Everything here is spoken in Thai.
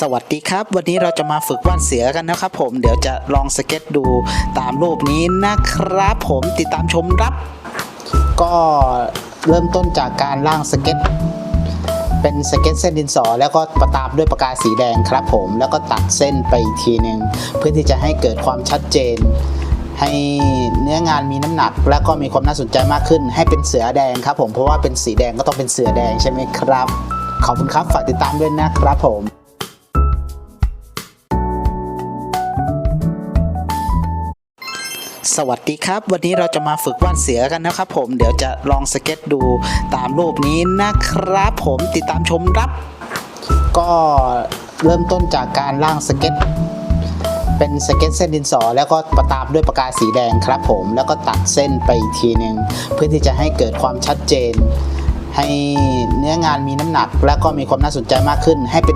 สวัสดีครับ วันนี้เราจะมาฝึกวาดเสือกันนะครับผมเดี๋ยวจะลองสเก็ตดูตามรูปนี้นะครับผมติดตามชมรับ ก็เริ่มต้นจากการร่างสเก็ต เป็นสเก็ตเส้นดินสอ แล้วก็ประตามด้วยปากกาสีแดงครับผมแล้วก็ตัดเส้นไปอีกทีหนึ่งเพื่อที่จะให้เกิดความชัดเจน ให้เนื้องานมีน้ำหนัก แล้วก็มีความน่าสนใจมากขึ้น ให้เป็นเสือแดงครับผมเพราะว่าเป็นสีแดงก็ต้องเป็นเสือแดงใช่ไหมครับขอบคุณครับฝากติดตามด้วยนะครับผม สวัสดีครับ วันนี้เราจะมาฝึกวาดเสือกันนะครับผมเดี๋ยวจะลองสเก็ตดูตามรูปนี้นะครับ ผมติดตามชมรับ ก็เริ่มต้นจากการร่างสเก็ต เป็นสเก็ตเส้นดินสอ แล้วก็ประตามด้วยปากกาสีแดงครับ ผมแล้วก็ตัดเส้นไปอีกทีหนึ่งเพื่อที่จะให้เกิดความชัดเจน ให้เนื้องานมีน้ำหนัก แล้วก็มีความน่าสนใจมากขึ้นให้เป็น